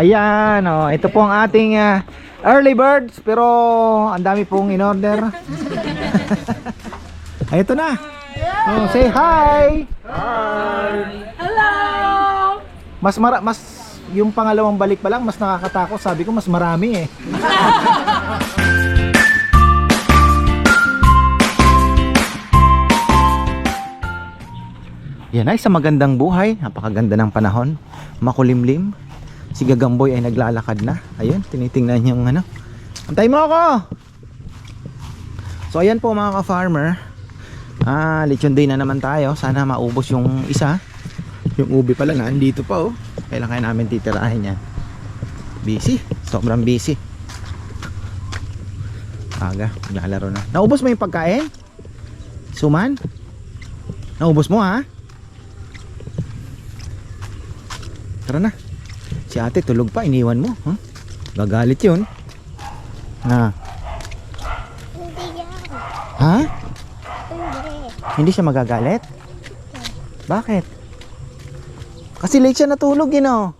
Ayan, oh, ito po ang ating ah, early birds pero ang dami pong in order. Ay, ito na. Oh, say hi. Hello! Mas mara mas yung pangalawang balik pa lang mas nakakatakot. Sabi ko mas marami eh. Yan ay sa magandang buhay, napakaganda ng panahon, makulimlim. Si Gagamboy ay naglalakad na. Ayun, tinitingnan yung ano. Antay mo ako! So ayan po mga ka-farmer. Ah, lechon day na naman tayo. Sana maubos yung isa. Yung ubi pala na, andito pa oh. Kailan kaya namin titirahin yan. Busy, sobrang busy. Aga, naglalaro na. Naubos mo yung pagkain? Suman? Naubos mo ha? Tara na. Si ate tulog pa, iniwan mo. Huh? Gagalit yun. Na. Hindi yan. Ha? Hindi. Hindi siya magagalit? Bakit? Kasi late siya natulog yun oh.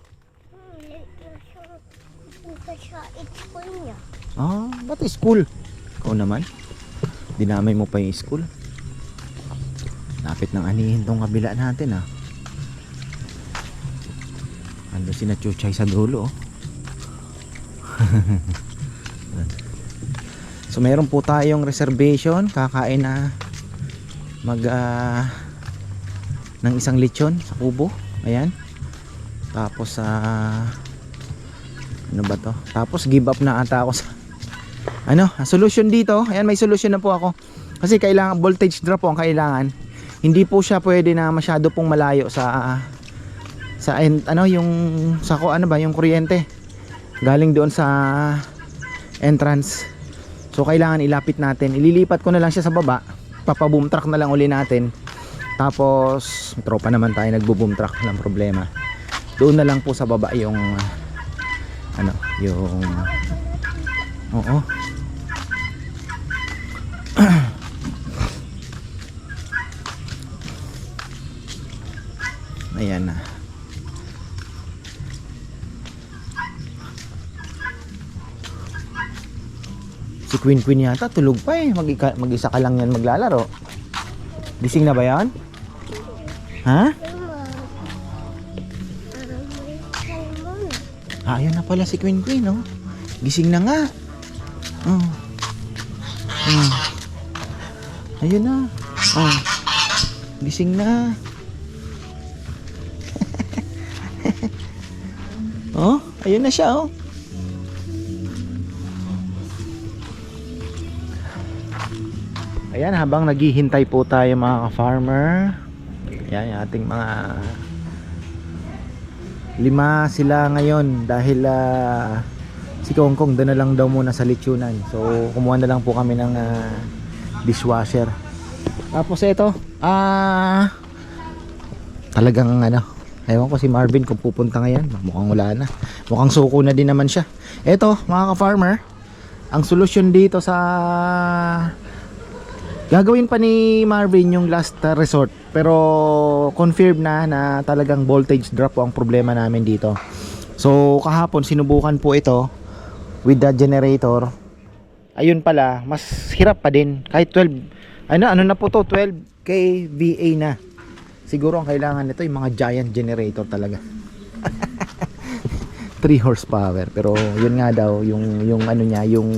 School niya. Ah, ba't school? Ikaw naman. Dinamay mo pa yung school. Lapit ng anihin tong kabila natin ah. Ando si Chuchay sa dulo oh. so meron po tayong reservation. Kakain na mag ah, ng isang lechon sa kubo. Ayan. Tapos sa ano ba to? Tapos give up na ata ako sa ano, ang solution dito, ayan may solution na po ako. Kasi kailangan voltage drop po ang kailangan. Hindi po siya pwede na masyado pong malayo sa sa ano yung sa ko ano ba yung kuryente. Galing doon sa entrance. So kailangan ilapit natin. Ililipat ko na lang siya sa baba. Papa-boom truck na lang uli natin. Tapos tropa naman tayo nagbo-boom truck ng problema. Doon na lang po sa baba yung ano, yung Oo. Ayan na. Si Queen Queen yata tulog pa eh. Mag mag-isa ka lang yan maglalaro. Gising na ba yan? Ha? Ah, ayan na pala si Queen Queen, oh. Gising na nga. Oh. Hmm. Ayun na. Oh. Gising na. oh, ayun na siya, oh. Ayan, habang naghihintay po tayo mga ka-farmer. Ayan, yung ating mga lima sila ngayon dahil ah, si Kong Kong doon na lang daw muna sa lechonan. So kumuha na lang po kami ng ah, dishwasher. Tapos ito, ah talagang ano, ewan ko si Marvin kung pupunta ngayon. Mukhang wala na. Mukhang suko na din naman siya. Ito, mga ka-farmer, ang solusyon dito sa Gagawin pa ni Marvin yung last uh, resort pero confirm na na talagang voltage drop po ang problema namin dito. So kahapon sinubukan po ito with the generator. Ayun pala, mas hirap pa din kahit 12 ano ano na po to 12 kVA na. Siguro ang kailangan nito yung mga giant generator talaga. 3 horsepower pero yun nga daw yung yung ano niya yung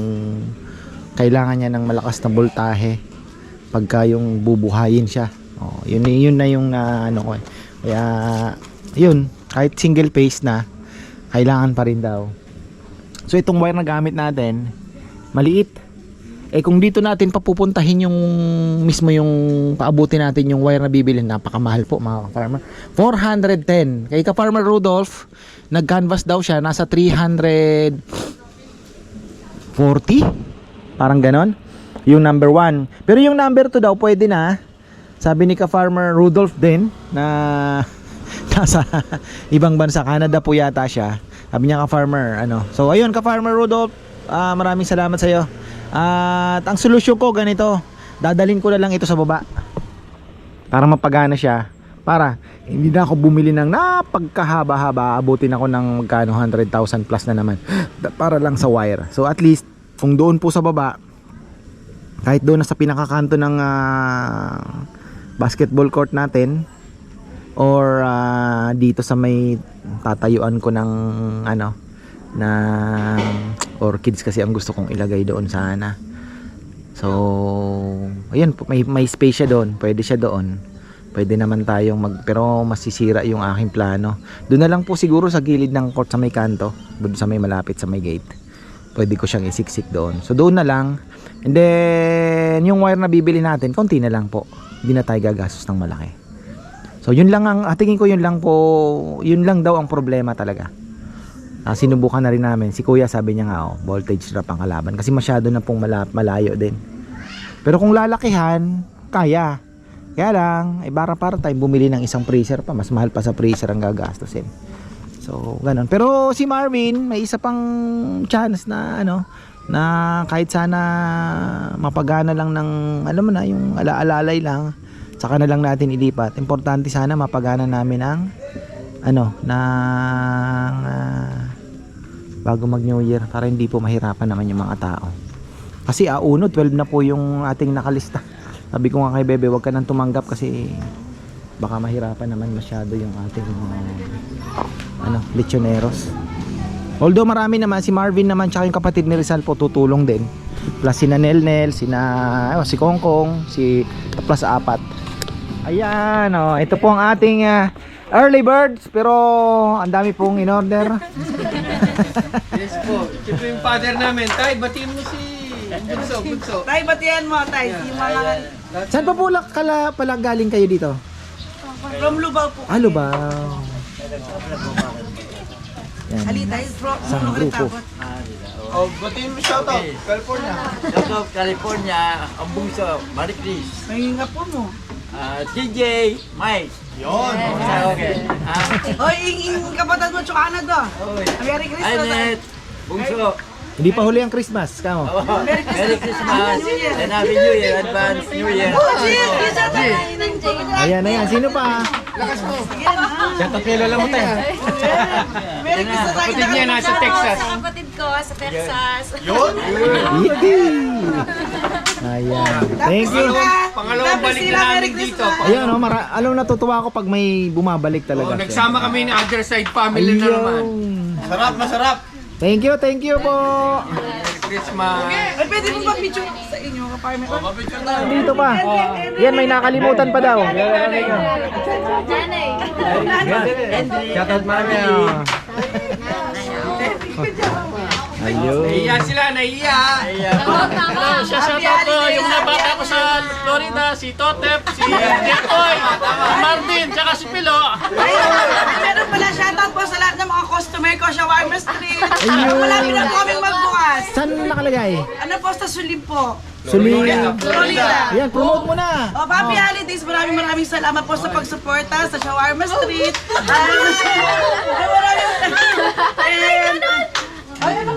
kailangan niya ng malakas na voltahe pagka yung bubuhayin siya. Oh, yun yun na yung na ano ko. eh. Kaya yun, kahit single phase na kailangan pa rin daw. So itong wire na gamit natin, maliit. Eh kung dito natin papupuntahin yung mismo yung paabutin natin yung wire na bibili, napakamahal po mga farmer. 410. Kay ka Farmer Rudolph, nag-canvas daw siya nasa 340. Parang ganon yung number 1. Pero yung number 2 daw pwede na. Sabi ni ka-farmer Rudolph din na nasa ibang bansa, Canada po yata siya. Sabi niya ka-farmer, ano. So ayun ka-farmer Rudolph, ah, maraming salamat sa iyo. At ang solusyon ko ganito, dadalhin ko na lang ito sa baba. Para mapagana siya. Para hindi na ako bumili ng napagkahaba-haba. Abutin ako ng magkano 100,000 plus na naman para lang sa wire. So at least kung doon po sa baba kahit doon sa pinakakanto ng ah, basketball court natin or ah, dito sa may tatayuan ko ng ano na orchids kasi ang gusto kong ilagay doon sana. So, ayun, may may space siya doon. Pwede siya doon. Pwede naman tayong mag pero masisira yung aking plano. Doon na lang po siguro sa gilid ng court sa may kanto, doon sa may malapit sa may gate. Pwede ko siyang isiksik doon. So doon na lang. And then yung wire na bibili natin, konti na lang po. Hindi na tayo gagastos ng malaki. So yun lang ang ah, tingin ko yun lang po, yun lang daw ang problema talaga. Ah, sinubukan na rin namin. Si Kuya sabi niya nga, oh, voltage drop ang kalaban kasi masyado na pong mala- malayo din. Pero kung lalakihan, kaya. Kaya lang, eh para para tayong bumili ng isang freezer pa, mas mahal pa sa freezer ang gagastusin. So, ganun. Pero si Marvin, may isa pang chance na ano, na kahit sana mapagana lang ng, alam mo na, yung alaalalay lang, saka na lang natin ilipat. Importante sana mapagana namin ang, ano, ng, ah, bago mag New Year, para hindi po mahirapan naman yung mga tao. Kasi ah, uno, 12 na po yung ating nakalista. Sabi ko nga kay Bebe, wag ka nang tumanggap kasi baka mahirapan naman masyado yung ating uh, ano, lechoneros. Although marami naman, si Marvin naman tsaka yung kapatid ni Rizal po tutulong din. Plus si Nel Nel, sina, oh, si Kongkong, si plus apat. Ayan, oh, ito po ang ating ah, early birds pero ang dami pong in order. Yes po. Ito yung father namin. Tay, batiin mo si Bunso, Bunso. Tay, batihan mo, tay. Yung mga Saan pa po la- kala pala galing kayo dito? from Lubao po. Ano ba? Yan. Ali, tay, from Isang grupo. Oh, batiin mo shoutout. California. Shout out California, ang bungso, Marie Chris. May nga po mo. Ah, DJ, Mike. Yun. Okay. Ah, Hoy, ing, ing kapatid mo, ano do? Merry Christmas. tay. Inet, bungso. Hindi pa huli ang Christmas, kamo. Oh, Merry Christmas and Happy New Year, Advance New Year. Oh. Ayan, ayan. Sino pa? Shoutout kay Lola mo tayo. Merry Christmas. Kapatid niya nasa Texas. Kapatid ko sa Texas. Yun. Ayan. Thank you. Pangalawang, balik na namin dito. Christmas. Ayan, oh, mara- alam natutuwa ako pag may bumabalik Oh, talaga. nagsama kami ni other side family na naman. Ayun. Sarap, masarap. Thank you, thank you po. Merry Christmas. Ay, pwede mo ba picture sa inyo, kaparme ko? Dito pa. Yan, may nakalimutan pa daw. Janay. Shoutout mami. Ayun. Naiiya sila, naiiya. Shoutout ko yung nabata ko sa Florida, si Totep, si Jetoy, si Marvin, tsaka si Pilo. Ay, meron pala shoutout po sa lahat ng mga customer ko sa Warmer Street. Ayun. Po kaming magbukas. Saan nakalagay? Ano po sa Sulim po? Suli. Florida. Ayan, promote mo na. Oh, Happy Holidays! Maraming maraming salamat po sa pagsuporta sa Shawarma Street. Ay, maraming And, ay, ano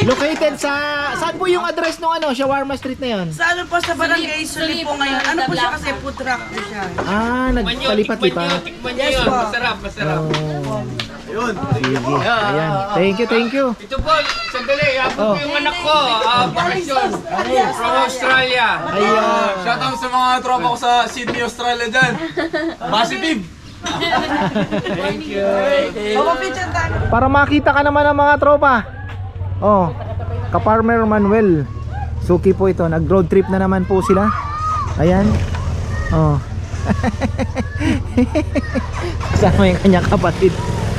Located sa saan po yung address ng ano, Shawarma Street na 'yon? Sa ano po sa barangay Sulit po ngayon. Ano po siya kasi food truck po siya. Ah, nagpalipat-lipat. Tikman yun. po. Masarap, masarap. Oh. Sige. Ayan. Thank you, thank you. Ito po, sandali, habang Oh. po yung anak ko, ah, bakasyon from Australia. Ayun. Shoutout sa mga tropa ko sa Sydney, Australia dyan. Positive! Picture tayo. Para makita ka naman ng mga tropa. Oh, ka-farmer Manuel. Suki po ito. Nag-road trip na naman po sila. Ayan. Oh. Kasama yung kanyang kapatid.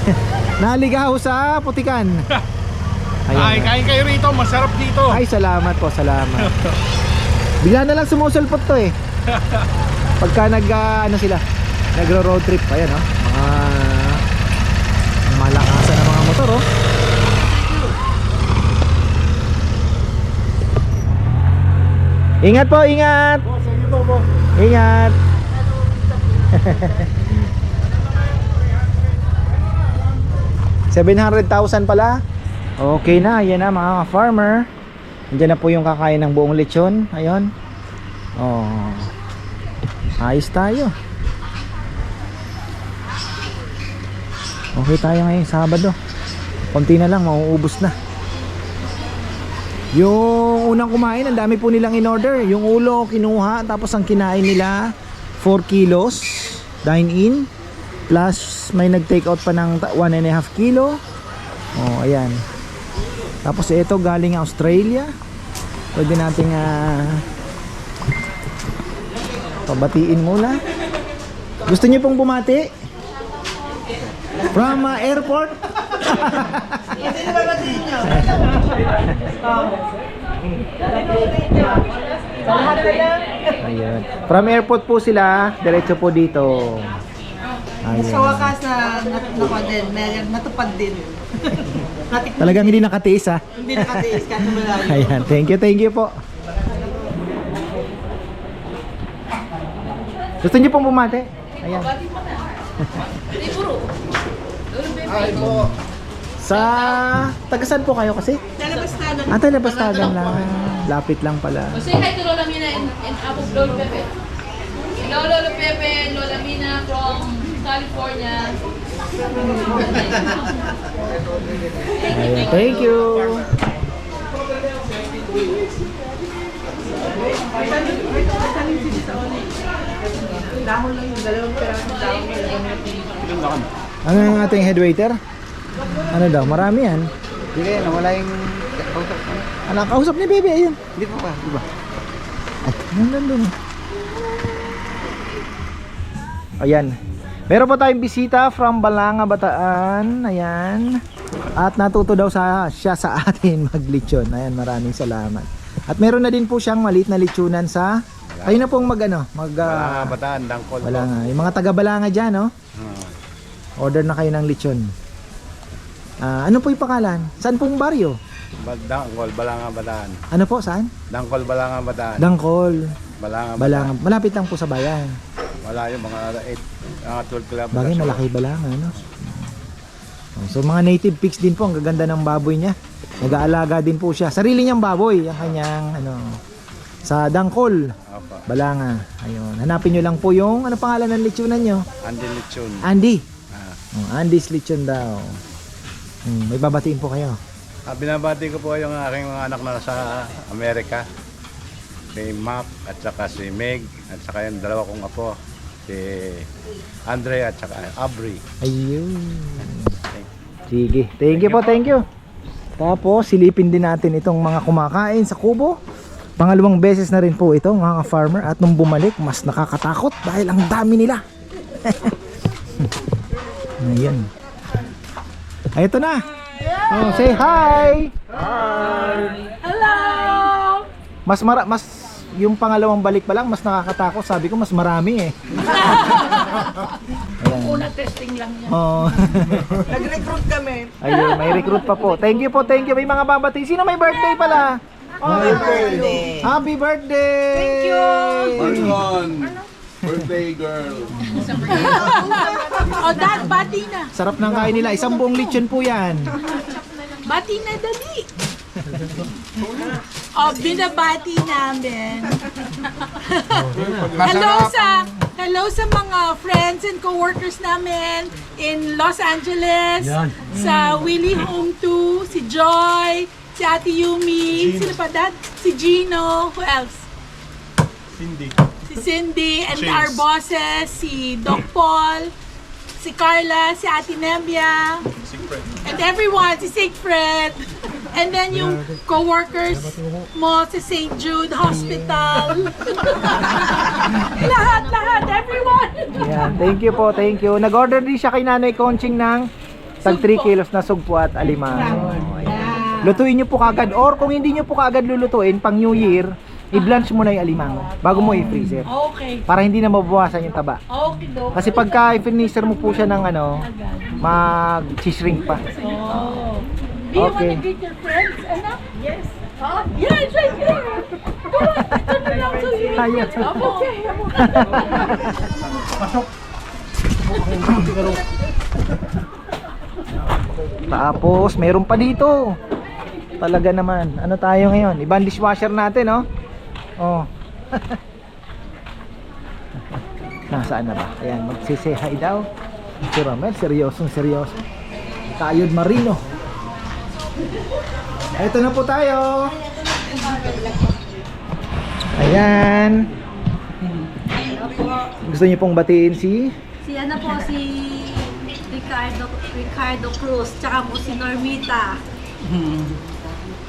Naligaw sa putikan. Ay, Ayan. kain kayo rito, masarap dito. Ay, salamat po, salamat. Bigla na lang sumusulpot to eh. Pagka nag, ah, ano sila, nagro-road trip. Ayan, oh. Mga malakasan ng mga motor, oh. Ingat po, ingat. Ingat. $700,000 pala. Okay na, yan na mga farmer. Andiyan na po yung kakain ng buong lechon. Ayun. Oh. Ayos tayo. Uwi tayo ngayon Sabado. Konti na lang, mauubos na. Yung unang kumain, ang dami po nilang in order. Yung ulo kinuha, tapos ang kinain nila 4 kilos dine in. Plus may nag-take out pa ng 1 and a half kilo. Oh, ayan. Tapos ito galing Australia. Pwede nating ah, pabatiin muna. Gusto niyo pong bumati? From ah, airport? Ayan. From airport po sila, diretso po dito. Sa Ayan. wakas na natupad din, may- natupad din. Natik Talagang hindi nakatiis ha. hindi nakatiis kahit na malayo. Ayan, thank you, thank you po. Gusto niyo pong bumate? Ayan. Sa tagasan po kayo kasi? Ng Ah, talabastagan lang. Lapit lang pala. Say hi to Lola Mina and, and Apo Lolo Pepe. Hello, Lolo Pepe and Lola Mina from California. Ayan, thank you. dahon lang yung dalawang pirasong dahon. Ano yung ating head waiter? Ano daw? Marami yan. Hindi kayo, nawala yung kausap ko. Anak, kausap ni Bebe, ayun. Hindi po ba? Di ba? Ay, nandun. Ayan. Meron pa tayong bisita from Balanga, Bataan. Ayan. At natuto daw sa, siya sa atin maglitsyon. Ayan, maraming salamat. At meron na din po siyang maliit na litsunan sa... Kayo na pong mag ano, mag... ah, Bataan, Dangkol. Balanga. Yung mga taga Balanga dyan, no? Hmm. Order na kayo ng lechon. Ah, ano po yung pangalan? Saan pong baryo? Dangkol, Balanga, Bataan. Ano po, saan? Dangkol, Balanga, Bataan. Dangkol. Balanga, Balanga. Malapit lang po sa bayan. Wala yung mga 8, mga 12 kilometers. Bagay malaki Balanga, no? Oh, So mga native pigs din po, ang gaganda ng baboy niya. Nag-aalaga din po siya. Sarili niyang baboy, ang kanyang ano sa Dangkol, Opo. Balanga. Ayun. Hanapin niyo lang po yung ano pangalan ng lechonan niyo? Andy Lechon. Andy. Ah. Oh, Andy's lechon daw. Hmm, may babatiin po kayo. Ah, binabati ko po yung aking mga anak na sa Amerika. Si Mac at saka si Meg at saka yung dalawa kong apo. Si Andre at saka Abri. Ayun. Sige. Thank you po, thank you. Tapos, silipin din natin itong mga kumakain sa kubo. Pangalawang beses na rin po ito, mga farmer At nung bumalik, mas nakakatakot dahil ang dami nila. Ayan. Ay, ito na. Oh, say hi. Hello! Mas mara mas yung pangalawang balik pa lang mas nakakatakot. Sabi ko mas marami eh. Ayan. Una testing lang yan. Oh. Nag-recruit kami. Ayun, may recruit pa po. Thank you po, thank you. May mga babati. Sino may birthday pala? Happy birthday! Happy birthday! Thank you! Pardon. Birthday girl. O, dad, bati na. Sarap ng kain nila. Isang buong lechon po yan. Bati na, dali. o, binabati namin. hello sa Hello sa mga friends and co-workers namin in Los Angeles, sa Willie Home 2, si Joy, si Ate Yumi, sino pa dad? Si Gino, who else? Cindy. Si Cindy and Chase. our bosses, si Doc Paul, si Carla, si Ate Nembia, and everyone, si Sigfred, and then yung co-workers mo sa St. Jude Hospital. lahat, lahat, everyone. Yan. Thank you po, thank you. Nag-order din siya kay Nanay Conching ng tag 3 kilos na sugpo at alimango. Ayan. Lutuin niyo po kagad. Or kung hindi niyo po kagad lulutuin, pang New Year, i-blanch mo na yung alimango bago mo i-freezer. Okay. Para hindi na mabawasan yung taba. Okay, Doc. Kasi pagka i-freezer mo po siya ng ano, mag-shrink pa. Oh. Do you Okay. want to greet your friends, anak? Yes. Huh? Yes, right here. Come on, turn around so you can. I'm okay, I'm Tapos, meron pa dito. Talaga naman. Ano tayo ngayon? Ibang dishwasher natin, no? Oh. Nasaan na ba? Ayan, magsisay hi daw. Si Romel, seryosong seryoso. Kayod Marino. Ito na po tayo. Ayan. Gusto niyo pong batiin si Si ano po, si Ricardo Ricardo Cruz, tsaka po si Normita.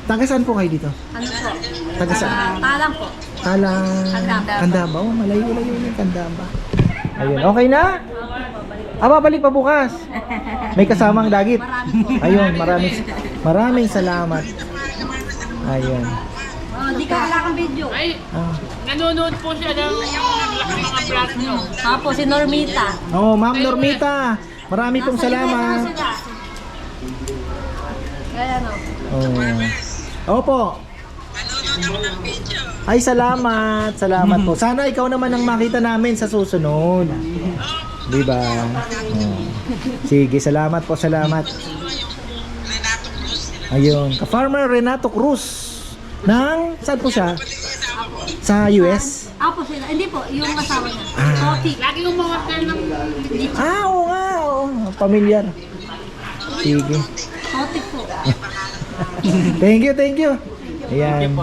Taga saan po kayo dito? Ano po? Taga saan? Ah, Talang po. Talang Candaba. Candaba. Oh, malayo-layo yung Candaba. Ayun, okay na? Ah, babalik pa bukas. May kasamang dagit. Ayun, maraming maraming salamat. Ayun. Oh, di ka wala kang video. Ay, Ah. nanonood po siya ng laki mga vlog nyo. Apo, si Normita. Oh, Ma'am Normita. Marami pong salamat. Kaya no. Oh. Opo. Ay, salamat. Salamat po. Sana ikaw naman ang makita namin sa susunod. Di ba? Oh. Sige, salamat po, salamat. Ayun, ka-farmer Renato Cruz. Nang, saan po siya? Sa US? Apo sila. Hindi po, yung asawa niya. Ah. Toti. Lagi umorder ng Ah, oo nga, oo. Pamilyar. Sige. Toti po. Thank you, thank you. Ayan.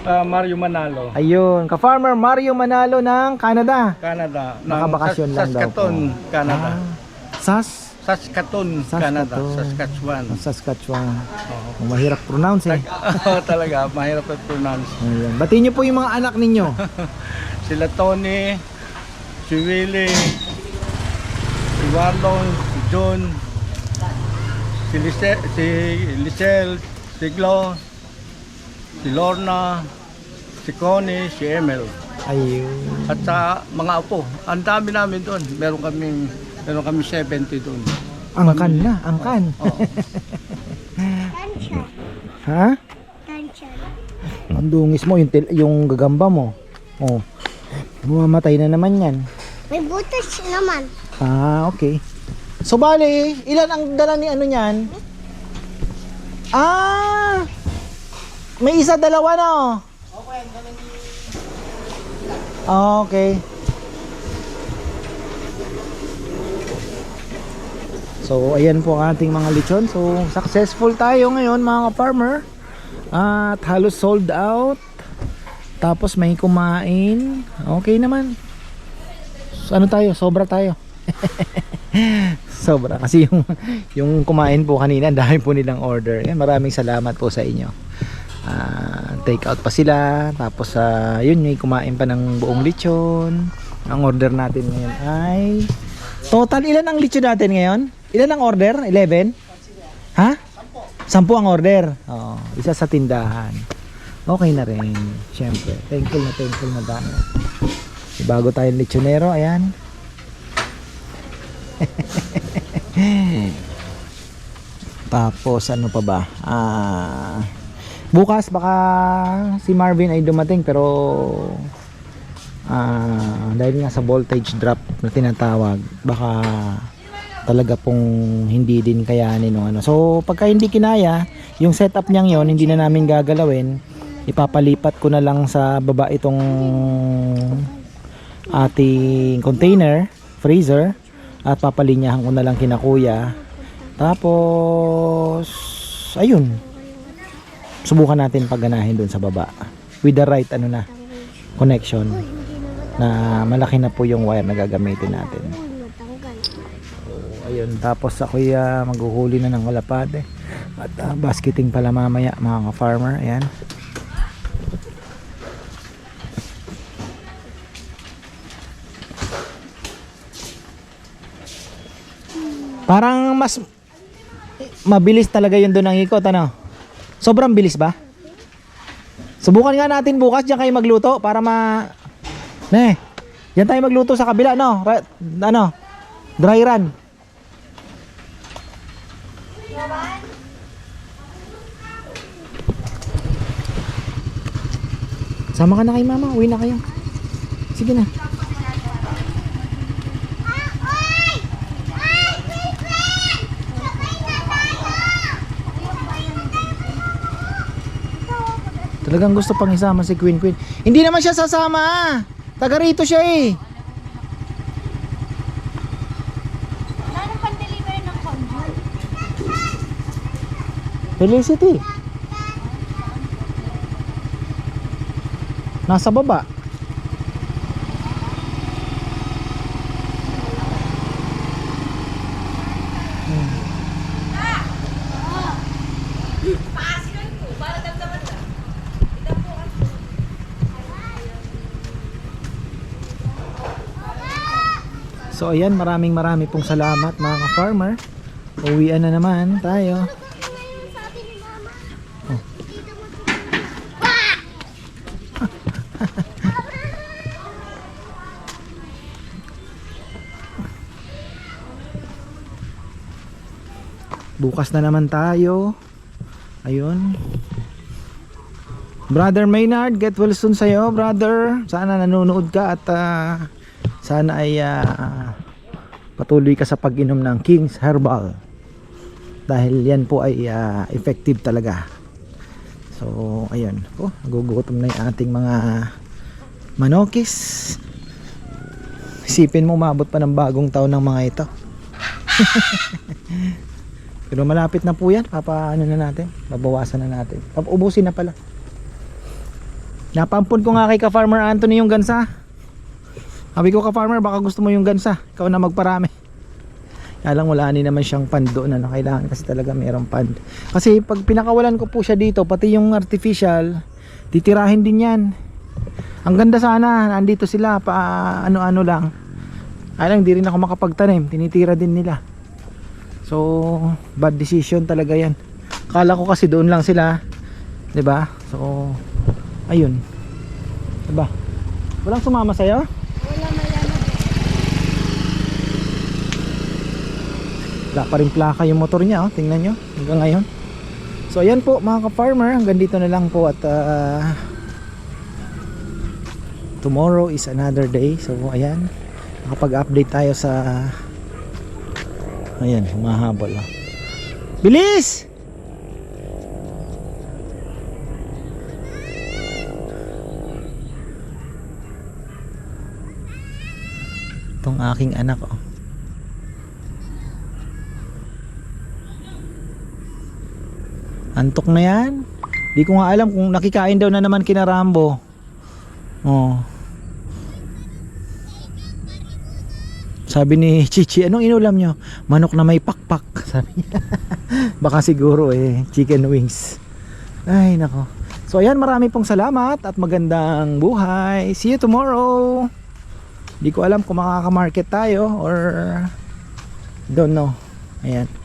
Ah, Mario Manalo, Ayun, ka-farmer Mario Manalo ng Canada. Canada. ng Nakabakasyon Sas- lang daw po. Saskatoon, Canada. Ah, Sas? Saskatoon, Saskatoon. Canada. Saskatchewan. Saskatchewan. Oh, mahirap pronounce eh. Talaga, mahirap i-pronounce. Ayan. Batiin niyo po yung mga anak ninyo. Sila Tony, si Willie, si Warlon, si John, si Lisel, si Lisel, si Glo, si Lorna, si Connie, si Emil. Ayun. At sa mga apo, ang dami namin doon. Meron kami meron kami 70 doon. Angkan na, angkan. Tansya. ha? Tansya. Ang dungis mo, yung, til- yung gagamba mo. Oh. Mamamatay na naman yan. May butas naman. Ah, okay. So bali, ilan ang dala ni ano niyan? Ah! May isa dalawa na oh. Ah, okay. So, ayan po ang ating mga lechon. So, successful tayo ngayon mga ka-farmer. At halos sold out. Tapos may kumain. Okay naman. So, ano tayo? Sobra tayo. Sobra. Kasi yung, yung kumain po kanina, dami po nilang order. Eh, maraming salamat po sa inyo. Ah, take out pa sila. Tapos, ah, yun, may kumain pa ng buong lechon. Ang order natin ngayon ay... Total, ilan ang lechon natin ngayon? Ilan ang order? 11? Ha? Sampu ang order. Oo, isa sa tindahan. Okay na rin. Siyempre. Thankful na thankful na tayo. Bago tayong lechonero, ayan. Tapos ano pa ba? Ah, bukas baka si Marvin ay dumating pero ah, dahil nga sa voltage drop na tinatawag, baka talaga pong hindi din kayanin ng ano. So pagka hindi kinaya, yung setup niyang yon hindi na namin gagalawin. Ipapalipat ko na lang sa baba itong ating container, freezer at papalinyahan ko na lang kina kuya. Tapos ayun. Subukan natin pagganahin doon sa baba with the right ano na connection na malaki na po yung wire na gagamitin natin. Natanggal. Ayun, tapos ako uh, maghuhuli na ng kalapate. At ah, basketing pala mamaya mga ka-farmer. Ayan. Parang mas mabilis talaga yun doon ang ikot, ano? Sobrang bilis ba? Subukan nga natin bukas diyan kayo magluto para ma... Ne, yan tayo magluto sa kabila, no? Ra- ano? Dry run. Sama ka na kay mama, uwi na kayo. Sige na. Talagang gusto pang isama si Queen Queen. Hindi naman siya sasama. Ah. Taga rito siya eh. Felicity. Nasa baba. Ayan, maraming marami pong salamat mga ka-farmer. Uwian na naman tayo. Oh. Bukas na naman tayo. Ayun. Brother Maynard, get well soon sa'yo, brother. Sana nanonood ka at ah, sana ay ah, patuloy ka sa pag-inom ng King's Herbal. Dahil yan po ay ah, effective talaga. So, ayun. Oh, nagugutom na yung ating mga manokis. Isipin mo, umabot pa ng bagong taon ng mga ito. Pero malapit na po yan. Papaano na natin? Babawasan na natin. Ubusin na pala. Napampun ko nga kay ka-farmer Anthony yung gansa. Sabi ko ka-farmer baka gusto mo yung gansa. Ikaw na magparami. Kaya lang wala ni naman siyang pan doon. Ano, kailangan kasi talaga mayroong pan. Kasi pag pinakawalan ko po siya dito, pati yung artificial, titirahin din yan. Ang ganda sana, nandito sila, pa ano-ano lang. Ay lang, di rin ako makapagtanim. Tinitira din nila. So, bad decision talaga yan. Kala ko kasi doon lang sila. 'Di ba? So, ayun. 'Di ba? Walang sumama sa'yo? Wala malama. Wala pa rin plaka yung motor niya, oh. tingnan nyo, hanggang ngayon. So ayan po mga ka-farmer, hanggang dito na lang po at ah, tomorrow is another day. So ayan, nakapag-update tayo sa ayan, humahabol. Oh. Bilis! Itong aking anak oh. Antok na yan. Di ko nga alam kung nakikain daw na naman kina Rambo. Oh. Sabi ni Chichi, anong inulam nyo? Manok na may pakpak. Sabi niya. Baka siguro eh, chicken wings. Ay, nako. So ayan, marami pong salamat at magandang buhay. See you tomorrow. Di ko alam kung makaka-market tayo or don't know. Ayan.